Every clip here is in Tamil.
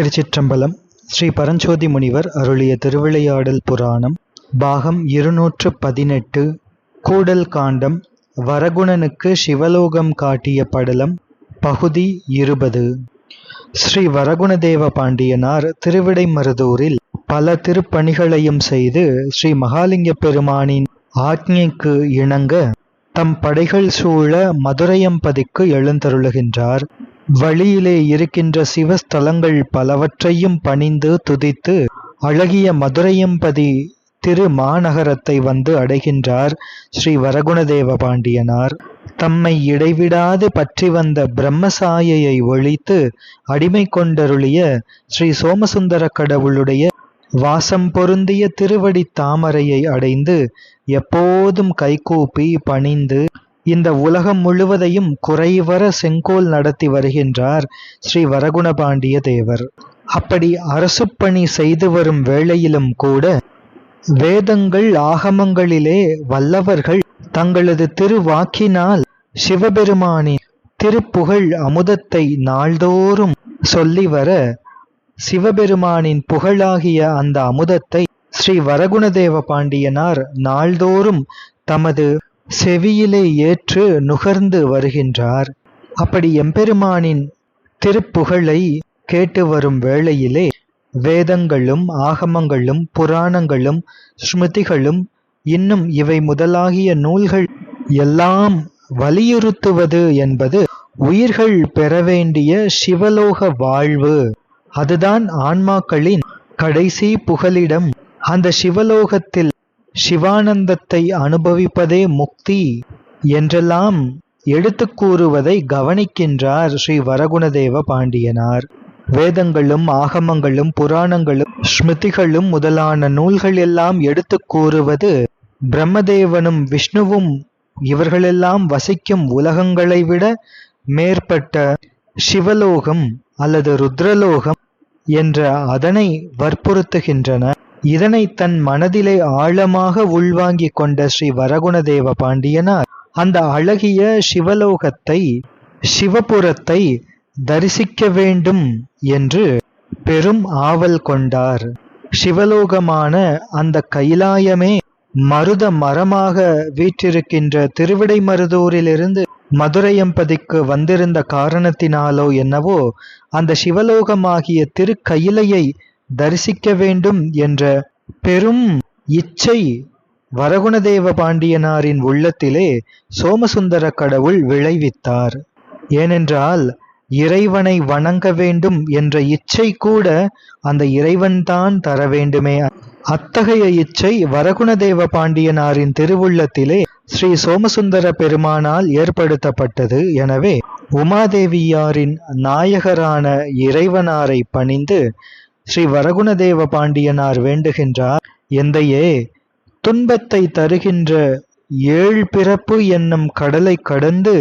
திருச்சிற்றம்பலம் ஸ்ரீ பரஞ்சோதி முனிவர் அருளிய திருவிளையாடல் புராணம் பாகம் இருநூற்று பதினெட்டு கூடல் காண்டம் வரகுணனுக்கு சிவலோகம் காட்டிய படலம் பகுதி இருபது. ஸ்ரீ வரகுணதேவ பாண்டியனார் திருவிடைமருதூரில் பல திருப்பணிகளையும் செய்து ஸ்ரீ மகாலிங்க பெருமானின் ஆக்ஞைக்கு இணங்க தம் படைகள் சூழ மதுரையம்பதிக்கு எழுந்தருளுகின்றார். வழியிலே இருக்கின்ற சிவஸ்தலங்கள் பலவற்றையும் பணிந்து துதித்து அழகிய மதுரையம்பதி திரு மாநகரத்தை வந்து அடைகின்றார் ஸ்ரீ வரகுணதேவ பாண்டியனார். தம்மை இடைவிடாது பற்றி வந்த பிரம்மசாயையை ஒழித்து அடிமை கொண்டருளிய ஸ்ரீ சோமசுந்தர கடவுளுடைய வாசம் பொருந்திய திருவடி தாமரையை அடைந்து எப்போதும் கைகூப்பி பணிந்து இந்த உலகம் முழுவதையும் குறைவர செங்கோல் நடத்தி வருகின்றார் ஸ்ரீ வரகுணபாண்டிய தேவர். அப்படி அரசு பணி செய்து வரும் வேளையிலும் கூட வேதங்கள் ஆகமங்களிலே வல்லவர்கள் தங்களது திருவாக்கினால் சிவபெருமானின் திருப்புகழ் அமுதத்தை நாள்தோறும் சொல்லி வர சிவபெருமானின் புகழாகிய அந்த அமுதத்தை ஸ்ரீ வரகுணதேவ பாண்டியனார் நாள்தோறும் தமது செவியிலே ஏற்று நுகர்ந்து வருகின்றார். அப்படி எம்பெருமானின் திருப்புகழை கேட்டு வரும் வேளையிலே வேதங்களும் ஆகமங்களும் புராணங்களும் ஸ்மிருதிகளும் இன்னும் இவை முதலாகிய நூல்கள் எல்லாம் வலியுறுத்துவது என்பது உயிர்கள் பெற வேண்டிய சிவலோக வாழ்வு. அதுதான் ஆன்மாக்களின் கடைசி புகலிடம். அந்த சிவலோகத்தில் சிவானந்தத்தை அனுபவிப்பதே முக்தி என்றெல்லாம் எடுத்து கூறுவதை கவனிக்கின்றார் ஸ்ரீ வரகுணதேவ பாண்டியனார். வேதங்களும் ஆகமங்களும் புராணங்களும் ஸ்மிருதிகளும் முதலான நூல்கள் எல்லாம் எடுத்து கூறுவது பிரம்மதேவனும் விஷ்ணுவும் இவர்களெல்லாம் வசிக்கும் உலகங்களை விட மேற்பட்ட சிவலோகம் அல்லது ருத்ரலோகம் என்ற அதனை வற்புறுத்துகின்றன. இதனை தன் மனதிலே ஆழமாக உள்வாங்கிக் கொண்ட ஸ்ரீ வரகுணதேவ பாண்டியனார் அந்த அழகிய சிவலோகத்தை சிவபுரத்தை தரிசிக்க வேண்டும் என்று பெரும் ஆவல் கொண்டார். சிவலோகமான அந்த கைலாயமே மருத மரமாக வீற்றிருக்கின்ற திருவிடை மருதூரிலிருந்து மதுரையம்பதிக்கு வந்திருந்த காரணத்தினாலோ என்னவோ அந்த சிவலோகமாகிய திருக்கயிலையை தரிசிக்க வேண்டும் என்ற பெரும் இச்சை வரகுணதேவ பாண்டியனாரின் உள்ளத்திலே சோமசுந்தர கடவுள் விளைவித்தார். ஏனென்றால் இறைவனை வணங்க வேண்டும் என்ற இச்சை கூட அந்த இறைவன்தான் தர வேண்டுமே. அத்தகைய இச்சை வரகுணதேவ பாண்டியனாரின் திருவுள்ளத்திலே ஸ்ரீ சோமசுந்தர பெருமானால் ஏற்படுத்தப்பட்டது. எனவே உமாதேவியாரின் நாயகரான இறைவனாரை பணிந்து ஸ்ரீ வரகுணதேவ பாண்டியனார் வேண்டுகின்றார் எந்தையே துன்பத்தை தருகின்ற ஏழ் பிறப்பு என்னும் கடலை கடந்து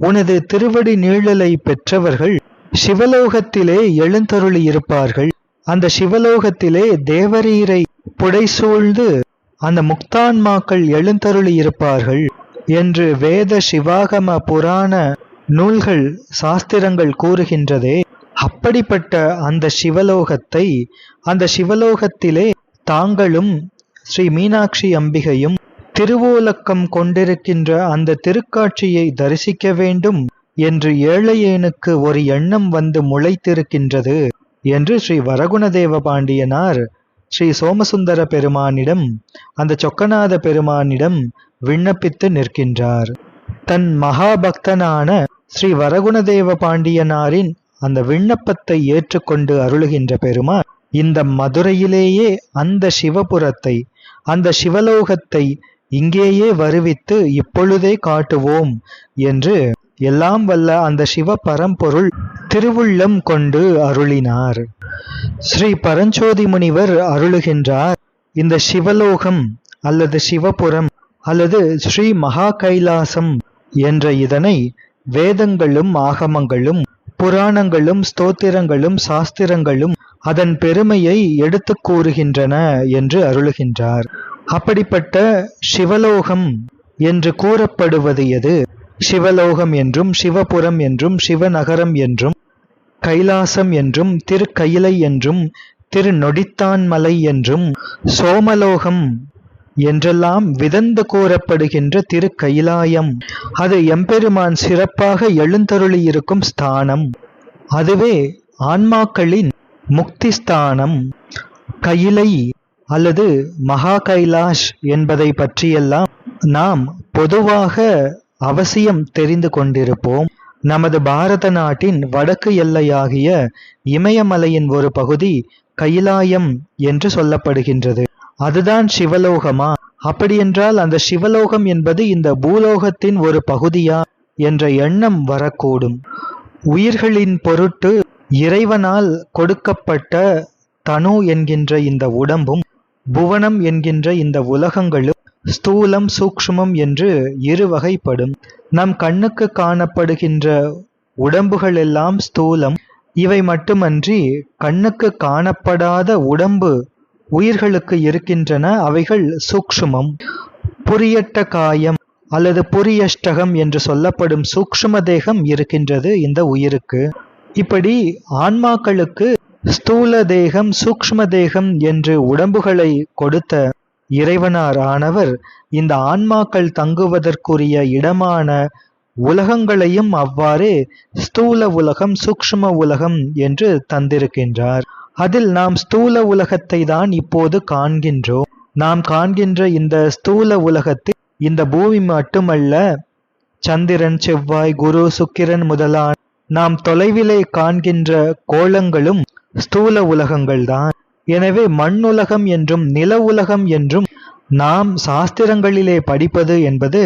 உனது திருவடி நீழலை பெற்றவர்கள் சிவலோகத்திலே எழுந்தருளி இருப்பார்கள். அந்த சிவலோகத்திலே தேவரீரை புடைசூழ்ந்து அந்த முக்தான்மாக்கள் எழுந்தருளி இருப்பார்கள் என்று வேத சிவாகம புராண நூல்கள் சாஸ்திரங்கள் கூறுகின்றதே. அப்படிப்பட்ட அந்த சிவலோகத்தை அந்த சிவலோகத்திலே தாங்களும் ஸ்ரீ மீனாட்சி அம்பிகையும் திருவோலக்கம் கொண்டிருக்கின்ற அந்த திருக்காட்சியை தரிசிக்க வேண்டும் என்று ஏழையேனுக்கு ஒரு எண்ணம் வந்து முளைத்திருக்கின்றது என்று ஸ்ரீ வரகுணதேவ பாண்டியனார் ஸ்ரீ சோமசுந்தர பெருமானிடம் அந்த சொக்கநாத பெருமானிடம் விண்ணப்பித்து நிற்கின்றார். தன் மகாபக்தனான ஸ்ரீ வரகுணதேவ பாண்டியனாரின் அந்த விண்ணப்பத்தை ஏற்றுக்கொண்டு அருளுகின்ற பெருமான் இந்த மதுரையிலேயே அந்த சிவபுரத்தை அந்த சிவலோகத்தை இங்கேயே வருவித்து இப்பொழுதே காட்டுவோம் என்று எல்லாம் வல்ல அந்த சிவ பரம்பொருள் திருவுள்ளம் கொண்டு அருளினார். ஸ்ரீ பரஞ்சோதி முனிவர் அருளுகின்றார் இந்த சிவலோகம் அல்லது சிவபுரம் அல்லது ஸ்ரீ மகா கைலாசம் என்ற இதனை வேதங்களும் ஆகமங்களும் புராணங்களும் ஸ்தோத்திரங்களும் சாஸ்திரங்களும் அதன் பெருமையை எடுத்து கூறுகின்றன என்று அருளுகின்றார். அப்படிப்பட்ட சிவலோகம் என்று கூறப்படுவது எது? சிவலோகம் என்றும் சிவபுரம் என்றும் சிவநகரம் என்றும் கைலாசம் என்றும் திருக்கயிலை என்றும் திரு நொடித்தான்மலை என்றும் சோமலோகம் என்றெல்லாம் விதந்து கூறப்படுகின்ற திருக்கயிலாயம். அது எம்பெருமான் சிறப்பாக எழுந்தருளியிருக்கும் ஸ்தானம். அதுவே ஆன்மாக்களின் முக்தி ஸ்தானம் கயிலை அல்லது மகா கைலாஷ் என்பதை பற்றியெல்லாம் நாம் பொதுவாக அவசியம் தெரிந்து கொண்டிருப்போம். நமது பாரத நாட்டின் வடக்கு எல்லையாகிய இமயமலையின் ஒரு பகுதி கைலாயம் என்று சொல்லப்படுகின்றது. அதுதான் சிவலோகமா? அப்படியென்றால் அந்த சிவலோகம் என்பது இந்த பூலோகத்தின் ஒரு பகுதியா? என்ற எண்ணம் வரக்கூடும். உயிர்களின் பொருட்டு இறைவனால் கொடுக்கப்பட்ட தனு என்கின்ற இந்த உடம்பும் புவனம் என்கின்ற இந்த உலகங்களும் ஸ்தூலம் சூக்ஷ்மம் என்று இரு வகைப்படும் நம் கண்ணுக்கு காணப்படுகின்ற உடம்புகள் எல்லாம் ஸ்தூலம் இவை மட்டுமன்றி கண்ணுக்கு காணப்படாத உடம்பு உயிர்களுக்கு இருக்கின்றன அவைகள் சூக்ஷ்மம். புரியட்ட காயம் அல்லது புரியஷ்டகம் என்று சொல்லப்படும் சூக்ஷ்ம தேகம் இருக்கின்றது இந்த உயிருக்கு. இப்படி ஆன்மாக்களுக்கு ஸ்தூல தேகம் சூக்ஷ்ம தேகம் என்று உடம்புகளை கொடுத்த இறைவனார் ஆனவர் இந்த ஆன்மாக்கள் தங்குவதற்குரிய இடமான உலகங்களையும் அவ்வாறே ஸ்தூல உலகம் சூக்ஷ்ம உலகம் என்று தந்திருக்கின்றார். அதில் நாம் ஸ்தூல உலகத்தை தான் இப்போது காண்கின்றோம். நாம் காண்கின்ற இந்த ஸ்தூல உலகத்தில் இந்த பூமி மட்டுமல்ல சந்திரன் செவ்வாய் குரு சுக்கிரன் முதலான நாம் தொலைவிலே காண்கின்ற கோலங்களும் ஸ்தூல உலகங்கள்தான் எனவே மண்ணுலகம் என்றும் நில உலகம் என்றும் நாம் சாஸ்திரங்களிலே படிப்பது என்பது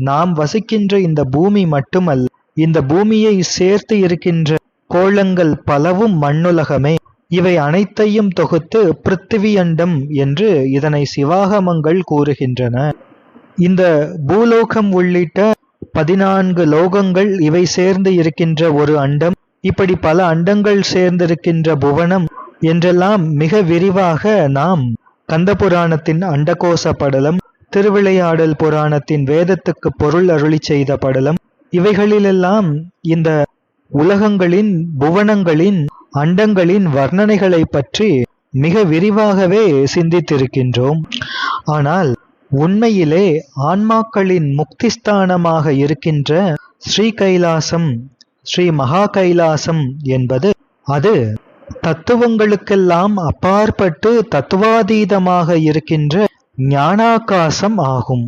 நாம் வசிக்கின்ற இந்த பூமி மட்டுமல்ல இந்த பூமியை சேர்த்து இருக்கின்ற கோலங்கள் பலவும் மண்ணுலகமே இவை அனைத்தையும் தொகுத்து பிருத்திவியண்டம் என்று இதனை சிவாகமங்கள் கூறுகின்றன. இந்த பூலோகம் உள்ளிட்ட பதினான்கு லோகங்கள் இவை சேர்ந்து இருக்கின்ற ஒரு அண்டம். இப்படி பல அண்டங்கள் சேர்ந்திருக்கின்ற புவனம் என்றெல்லாம் மிக விரிவாக நாம் கந்த புராணத்தின் அண்டகோச படலம் திருவிளையாடல் புராணத்தின் வேதத்துக்கு பொருள் அருளி செய்த படலம். இவைகளிலெல்லாம் இந்த உலகங்களின் புவனங்களின் அண்டங்களின் வர்ணனைகளை பற்றி மிக விரிவாகவே சிந்தித்திருக்கின்றோம். ஆனால் உண்மையிலே ஆன்மாக்களின் முக்திஸ்தானமாக இருக்கின்ற ஸ்ரீ கைலாசம் ஸ்ரீ மகா கைலாசம் என்பது அது தத்துவங்களுக்கெல்லாம் அப்பாற்பட்டு தத்துவாதீதமாக இருக்கின்ற ஞானாகாசம் ஆகும்.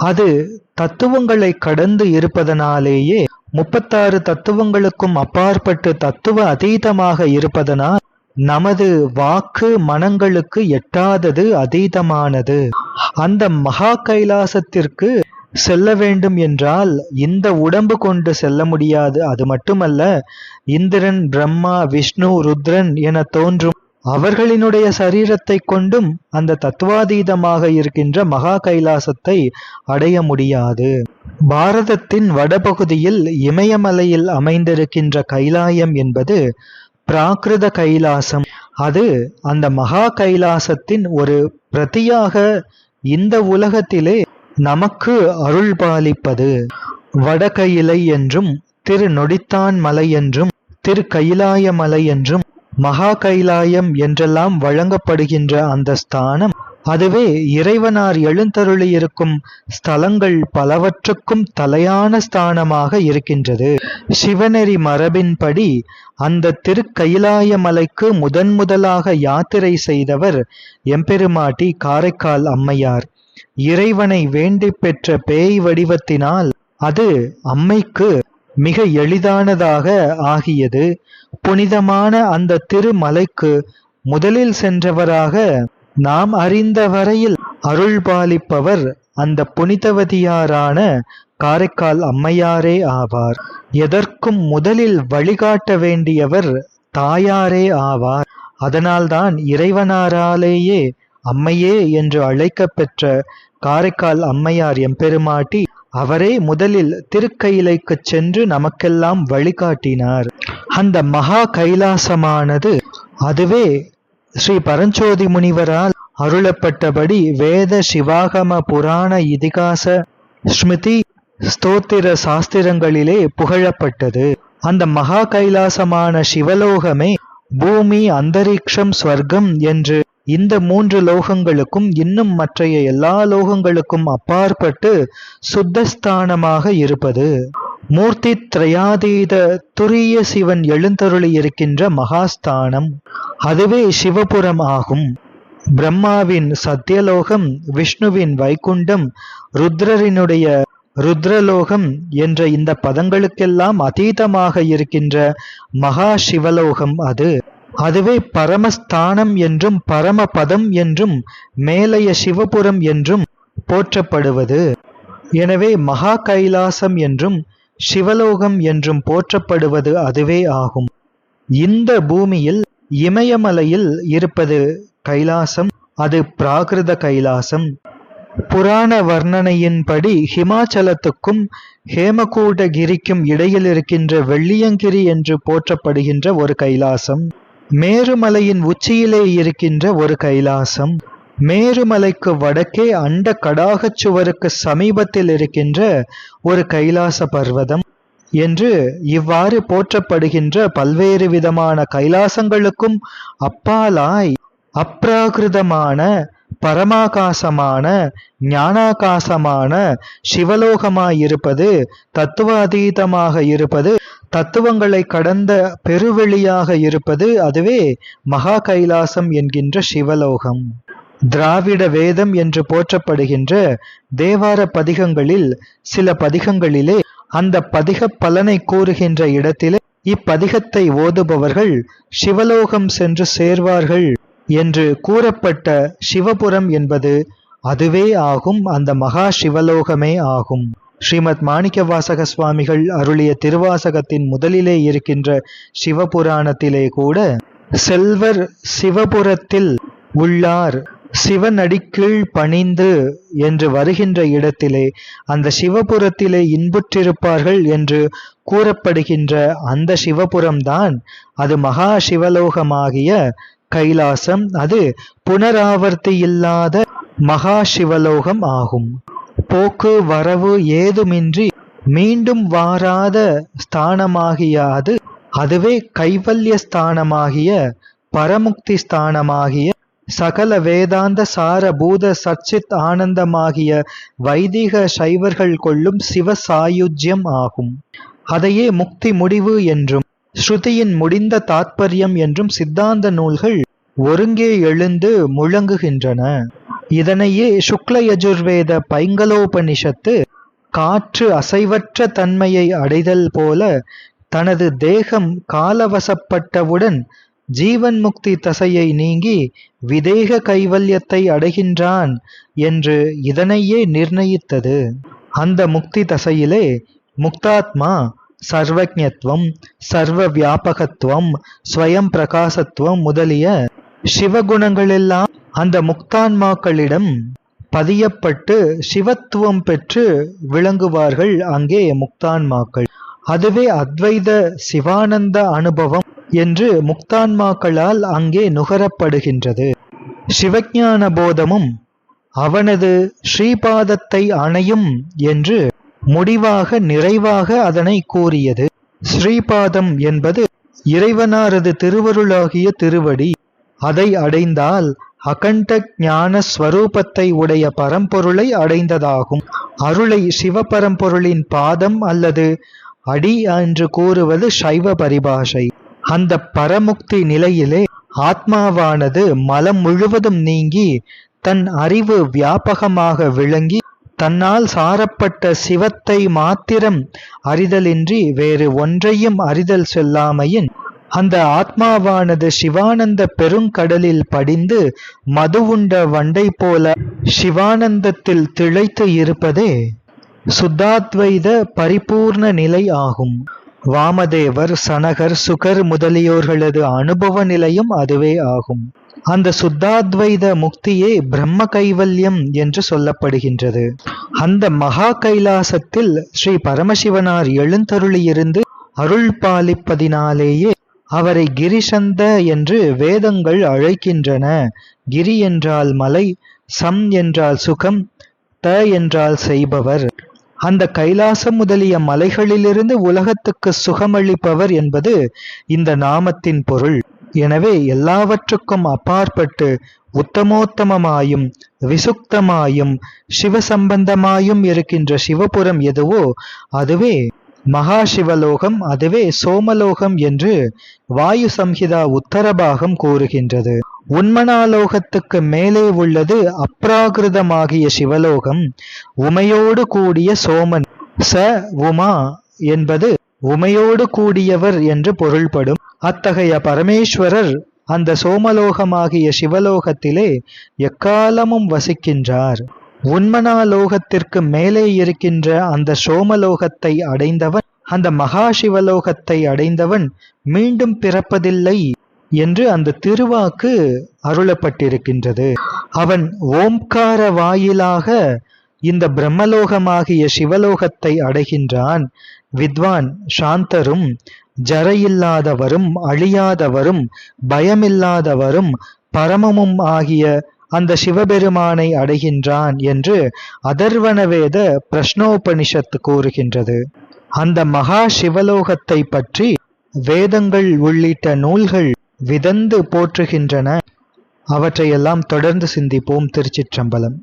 அது தத்துவங்களை கடந்து இருப்பதனாலேயே முப்பத்தாறு தத்துவங்களுக்கும் அப்பாற்பட்டு தத்துவ அதீதமாக இருப்பதனால் நமது வாக்கு மனங்களுக்கு எட்டாதது அதீதமானது. அந்த மகா கைலாசத்திற்கு செல்ல வேண்டும் என்றால் இந்த உடம்பு கொண்டு செல்ல முடியாது. அது மட்டுமல்ல இந்திரன் பிரம்மா விஷ்ணு ருத்ரன் என தோன்றும் அவர்களினுடைய சரீரத்தை கொண்டும் அந்த தத்துவாதீதமாக இருக்கின்ற மகா கைலாசத்தை அடைய முடியாது. பாரதத்தின் வடபகுதியில் இமயமலையில் அமைந்திருக்கின்ற கைலாயம் என்பது பிராகிருத கைலாசம். அது அந்த மகா கைலாசத்தின் ஒரு பிரதியாக இந்த உலகத்திலே நமக்கு அருள் பாலிப்பது. வடகையிலை என்றும் திரு நொடித்தான் மலை என்றும் திரு கைலாய மலை என்றும் மகா கைலாயம் என்றெல்லாம் வழங்கப்படுகின்ற அந்த ஸ்தானம் அதுவே இறைவனார் எழுந்தருளியிருக்கும் ஸ்தலங்கள் பலவற்றுக்கும் தலையான ஸ்தானமாக இருக்கின்றது. சிவநெறி மரபின்படி அந்த திருக்கைலாய மலைக்கு முதன் முதலாக யாத்திரை செய்தவர் எம்பெருமாட்டி காரைக்கால் அம்மையார். இறைவனை வேண்டி பெற்ற பேய் வடிவத்தினால் அது அம்மைக்கு மிக எளிதானதாக ஆகியது. புனிதமான அந்த திருமலைக்கு முதலில் சென்றவராக நாம் அறிந்த வரையில் அருள் பாலிப்பவர் அந்த புனிதவதியாரான காரைக்கால் அம்மையாரே ஆவார். எதற்கும் முதலில் வழிகாட்ட வேண்டியவர் தாயாரே ஆவார். அதனால்தான் இறைவனாராலேயே அம்மையே என்று அழைக்க பெற்ற காரைக்கால் அம்மையார் எம்பெருமாட்டி அவரே முதலில் திருக்கையிலைக்கு சென்று நமக்கெல்லாம் வழிகாட்டினார். அந்த மகா கைலாசமானது அதுவே ஸ்ரீ பரஞ்சோதி முனிவரால் அருளப்பட்டபடி வேத சிவாகம புராண இதிகாச ஸ்மிருதி ஸ்தோத்திர சாஸ்திரங்களிலே புகழப்பட்டது. அந்த மகா கைலாசமான சிவலோகமே பூமி அந்தரிக்ஷம் ஸ்வர்க்கம் என்று இந்த மூன்று லோகங்களுக்கும் இன்னும் மற்றைய எல்லா லோகங்களுக்கும் அப்பாற்பட்டு சுத்தஸ்தானமாக இருப்பது. மூர்த்தி திரையாதீத துரிய சிவன் எழுந்தருளி இருக்கின்ற மகாஸ்தானம். அதுவே சிவபுரம் ஆகும் பிரம்மாவின் சத்தியலோகம் விஷ்ணுவின் வைகுண்டம் ருத்ரரினுடைய ருத்ரலோகம் என்ற இந்த பதங்களுக்கெல்லாம் அதீதமாக இருக்கின்ற மகா சிவலோகம் அது. அதுவே பரமஸ்தானம் என்றும் பரமபதம் என்றும் மேலைய சிவபுரம் என்றும் போற்றப்படுவது. எனவே மகா கைலாசம் என்றும் சிவலோகம் என்றும் போற்றப்படுவது அதுவே ஆகும். இந்த பூமியில் இமயமலையில் இருப்பது கைலாசம் அது பிராகிருத கைலாசம். புராண வர்ணனையின்படி ஹிமாச்சலத்துக்கும் ஹேமகூடகிரிக்கும் இடையில் இருக்கின்ற வெள்ளியங்கிரி என்று போற்றப்படுகின்ற ஒரு கைலாசம். மேருமலையின் உச்சியிலே இருக்கின்ற ஒரு கைலாசம். மேருமலைக்கு வடக்கே அண்ட கடாகச் சுவருக்கு சமீபத்தில் இருக்கின்ற ஒரு கைலாச பர்வதம். என்று இவ்வாறு போற்றப்படுகின்ற பல்வேறு விதமான கைலாசங்களுக்கும் அப்பாலாய் அப்ராகிருதமான பரமாகாசமான ஞானாகாசமான சிவலோகமாயிருப்பது தத்துவாதீதமாக இருப்பது தத்துவங்களை கடந்த பெருவெளியாக இருப்பது அதுவே மகா கைலாசம் என்கின்ற சிவலோகம். திராவிட வேதம் என்று போற்றப்படுகின்ற தேவார பதிகங்களில் சில பதிகங்களிலே அந்த பதிக பலனை கூறுகின்ற இடத்திலே இப்பதிகத்தை ஓதுபவர்கள் சிவலோகம் சென்று சேர்வார்கள் என்று கூறப்பட்ட சிவபுரம் என்பது அதுவே ஆகும் அந்த மகா சிவலோகமே ஆகும். ஸ்ரீமத் மாணிக்க வாசக சுவாமிகள் அருளிய திருவாசகத்தின் முதலிலே இருக்கின்ற சிவபுராணத்திலே கூட செல்வர் சிவபுரத்தில் உள்ளார். சிவனடிக்கீழ் பணிந்து என்று வருகின்ற இடத்திலே அந்த சிவபுரத்திலே இன்புற்றிருப்பார்கள் என்று கூறப்படுகின்ற அந்த சிவபுரம்தான் அது மகா சிவலோகமாகிய கைலாசம். அது புனராவர்த்தி இல்லாத மகா சிவலோகம் ஆகும். போக்கு வரவு ஏதுமின்றி மீண்டும் வாராத ஸ்தானமாகிய அது அதுவே கைவல்ய ஸ்தானமாகிய பரமுக்தி ஸ்தானமாகிய சகல வேதாந்த சார பூத சச்சித் ஆனந்தமாகிய வைதிக சைவர்கள் கொள்ளும் சிவ சாயுஜ்யம் ஆகும். அதையே முக்தி முடிவு என்றும் ஸ்ருதியின் முடிந்த தாத்பரியம் என்றும் சித்தாந்த நூல்கள் ஒருங்கே எழுந்து முழங்குகின்றன. இதனையே சுக்ல யஜுர்வேத பைங்கலோபனிஷத்து காற்று அசைவற்ற தன்மையை அடைதல் போல தனது தேகம் காலவசப்பட்டவுடன் ஜீவன் முக்தி தசையை நீங்கி விதேக கைவல்யத்தை அடைகின்றான் என்று இதனையே நிர்ணயித்தது. அந்த முக்தி தசையிலே முக்தாத்மா சர்வஜத்வம் சர்வ வியாபகத்துவம் ஸ்வயம் பிரகாசத்துவம் முதலிய சிவகுணங்களெல்லாம் அந்த முக்தான்மாக்களிடம் பதியப்பட்டு சிவத்துவம் பெற்று விளங்குவார்கள் அங்கே முக்தான்மாக்கள். அதுவே அத்வைத சிவானந்த அனுபவம் என்று முக்தான்மாக்களால் அங்கே நுகரப்படுகின்றது. சிவஞான போதமும் அவனது ஸ்ரீபாதத்தை அணையும் என்று முடிவாக நிறைவாக அதனை கூறியது. ஸ்ரீபாதம் என்பது இறைவனாரது திருவருளாகிய திருவடி. அதை அடைந்தால் அகண்ட ஞான ஸ்வரூபத்தை உடைய பரம்பொருளை அடைந்ததாகும். அருளை சிவபரம்பொருளின் பாதம் அல்லது அடி என்று கூறுவது சைவ பரிபாஷை. அந்த பரமுக்தி நிலையிலே ஆத்மாவானது மலம் முழுவதும் நீங்கி தன் அறிவு வியாபகமாக விளங்கி தன்னால் சாரப்பட்ட சிவத்தை மாத்திரம் அறிதலின்றி வேறு ஒன்றையும் அறிதல் செல்லாமையின் அந்த ஆத்மாவானது சிவானந்த பெருங்கடலில் படிந்து மதுவுண்ட வண்டை போல சிவானந்தத்தில் திளைத்து இருப்பதே சுத்தாத்வைத பரிபூர்ண நிலை ஆகும். வாமதேவர் சனகர் சுகர் முதலியோர்களது அனுபவ நிலையும் அதுவே ஆகும். அந்த சுத்தாத்வைத முக்தியே பிரம்ம கைவல்யம் என்று சொல்லப்படுகின்றது. அந்த மகா கைலாசத்தில் ஸ்ரீ பரமசிவனார் எழுந்தருளியிருந்து அருள் பாலிப்பதினாலேயே அவரை கிரிசந்த என்று வேதங்கள் அழைக்கின்றன. கிரி என்றால் மலை சம் என்றால் சுகம் த என்றால் செய்பவர். அந்த கைலாசம் முதலிய மலைகளிலிருந்து உலகத்துக்கு சுகமளிப்பவர் என்பது இந்த நாமத்தின் பொருள். எனவே எல்லாவற்றுக்கும் அப்பாற்பட்டு உத்தமோத்தமமாயும் விசுக்தமாயும் சிவசம்பந்தமாயும் இருக்கின்ற சிவபுரம் எதுவோ அதுவே மகா சிவலோகம் அதுவே சோமலோகம் என்று வாயு சம்ஹிதா உத்தரபாகம் கூறுகின்றது. உண்மனாலோகத்துக்கு மேலே உள்ளது அப்ராகிருதமாகிய சிவலோகம் உமையோடு கூடிய சோமன். ச உமா என்பது உமையோடு கூடியவர் என்று பொருள்படும். அத்தகைய பரமேஸ்வரர் அந்த சோமலோகமாகிய சிவலோகத்திலே எக்காலமும் வசிக்கின்றார். உண்மனாலோகத்திற்கு மேலே இருக்கின்ற அந்த சோமலோகத்தை அடைந்தவன் அந்த மகா சிவலோகத்தை அடைந்தவன் மீண்டும் பிறப்பதில்லை. என்று அந்த திருவாக்கு அருளப்பட்டிருக்கின்றது. அவன் ஓம்கார வாயிலாக இந்த பிரம்மலோகமாகிய சிவலோகத்தை அடைகின்றான். வித்வான் சாந்தரும் ஜரையில்லாதவரும் அழியாதவரும் பயமில்லாதவரும் பரமமும் ஆகிய அந்த சிவபெருமானை அடைகின்றான் என்று அதர்வனவேத பிரஷ்னோபனிஷத்து கூறுகின்றது. அந்த மகா சிவலோகத்தை பற்றி வேதங்கள் உள்ளிட்ட நூல்கள் விதந்து போற்றுகின்றன. அவற்றையெல்லாம் தொடர்ந்து சிந்திப்போம் திருச்சிற்றம்பலம்.